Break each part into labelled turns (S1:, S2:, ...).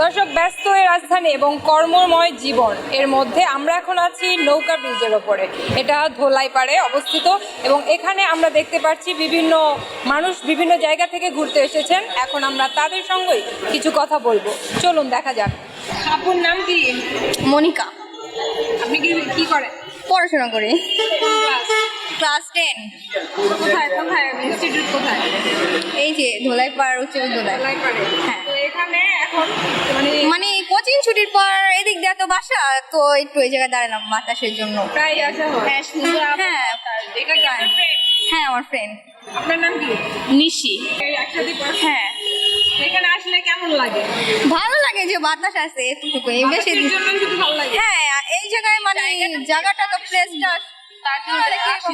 S1: দর্শক ব্যস্ত এই রাজধানী এবং কর্মময় জীবন এর মধ্যে আমরা এখন আছি নৌকা ব্রিজের ওপরে। এটা ধোলাইপাড়ে অবস্থিত এবং এখানে আমরা দেখতে পাচ্ছি বিভিন্ন মানুষ বিভিন্ন জায়গা থেকে ঘুরতে এসেছেন। এখন আমরা তাদের সঙ্গেই কিছু কথা বলব। চলুন দেখা যাক। আপুর নাম কি?
S2: মনিকা।
S1: আপনি কি কি করেন?
S2: পড়াশোনা করি।
S1: Class
S2: ten.
S1: কোথায়? কোথায়? ইনস্টিটিউট কোথায়?
S2: এই যে ধোলাই ধোলাইপাড় উচ্চ বিদ্যালয়
S1: ধোলাইপাড়ে।
S2: হ্যাঁ।
S1: তো এখানে এখন মানে
S2: মানে কোচিং ছুটির পর এদিক দিয়ে তো বাসা তো একটু এই জায়গায় দাঁড়ালাম বাতাসের জন্য।
S1: প্রায় আসা হয়।
S2: হ্যাঁ সুন্দর হ্যাঁ? হ্যাঁ আমার ফ্রেন্ড
S1: আপনার নাম কি?
S2: নিশি।
S1: একসাথে
S2: হ্যাঁ।
S1: এখানে আসলে কেমন লাগে?
S2: ভালো লাগে যে বাতাস আছে এতটুকু বেশি হ্যাঁ এই জায়গায় মানে জায়গাটা তো প্লেসটা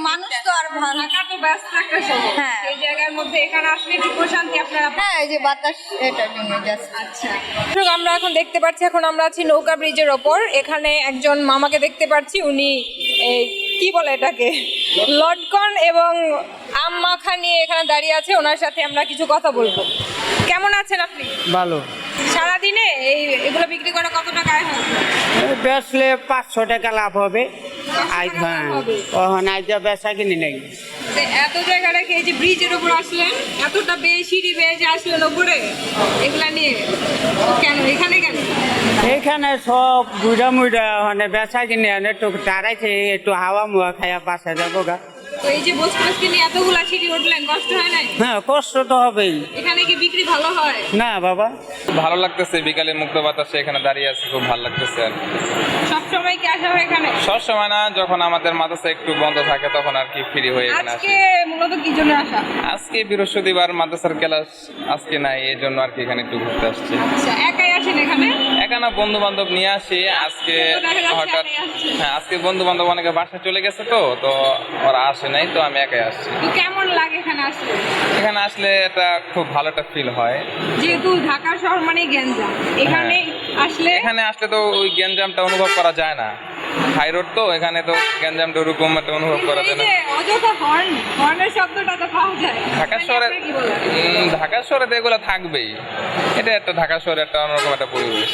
S2: মানুষ তো আর ভালো হ্যাঁ।
S1: এই জায়গার মধ্যে এখানে আসলে একটু প্রশান্তি আপনারা
S2: হ্যাঁ এই যে বাতাস এটার জন্য
S1: আচ্ছা। আমরা এখন দেখতে পাচ্ছি এখন আমরা আছি নৌকা ব্রিজের ওপর। এখানে একজন মামাকে দেখতে পাচ্ছি উনি এই, কি বলে এটাকে? লটকন এবং আম মাখা নিয়ে এখানে দাঁড়িয়ে আছে ওনার সাথে আমরা কিছু কথা বলব। কেমন আছেন আপনি?
S3: ভালো।
S1: সারাদিনে এই এগুলো বিক্রি করে কত টাকা হয়?
S3: বেচলে পাঁচশো টাকা লাভ হবে। আজ হ্যাঁ আজ কিনি
S1: এত জায়গা রেখে এই যে ব্রিজের উপর আসলেন? এতটা বেয়ে সিঁড়ি বেয়ে যে আসলেন উপরে? এগুলা নিয়ে কেন? এখানে কেন?
S3: এখানে সব বুড়া মুড়া মানে বেচা কিনে একটু দাঁড়াইছে একটু হাওয়া মুয়া খাইয়া পাশে যাব গা।
S1: এই যে বস বসকে নিয়ে এতগুলা সিঁড়ি উঠলেন কষ্ট হয় নাই?
S3: হ্যাঁ কষ্ট তো হবেই।
S1: বিক্রি ভালো হয়?
S3: না বাবা।
S4: ভালো লাগতেছে বিকালে মুক্ত বাতাসে এখানে দাঁড়িয়ে আছি খুব ভালো লাগতেছে আর
S1: সবসময় কি আসা হয় এখানে?
S4: সব সময় না যখন আমাদের মাদ্রাসা একটু বন্ধ থাকে তখন আর কি ফ্রি হয়ে এখানে আসি।
S1: আজকে মূলত কি জন্য আসা?
S4: আজকে বৃহস্পতিবার মাদ্রাসার ক্লাস আজকে নাই এই জন্য আর কি এখানে একটু ঘুরতে আসছি।
S1: আচ্ছা একাই আসেন এখানে?
S4: এখানে বন্ধু বান্ধব নিয়ে আসি। আজকে হঠাৎ হ্যাঁ আজকে বন্ধু বান্ধব অনেকে বাসা চলে গেছে তো তো ওরা আসে নাই তো আমি একাই আসছি।
S1: কেমন লাগে এখানে আসলে
S4: এখানে আসলে এটা খুব ভালো একটা ফিল হয়।
S1: যেহেতু ঢাকা শহর মানে গ্যাঞ্জাম। এখানে আসলে
S4: এখানে আসলে তো ওই গ্যাঞ্জামটা অনুভব করা যায় না। হাই রোড তো এখানে তো গ্যাঞ্জামটা ওরকম একটা অনুভব করা যায় না।
S1: অযথা হর্ন হর্নের শব্দটা তো পাওয়া যায়।
S4: ঢাকা শহরে ঢাকা শহরে তো এগুলো থাকবেই। এটা একটা ঢাকা শহরে একটা অন্যরকম একটা পরিবেশ।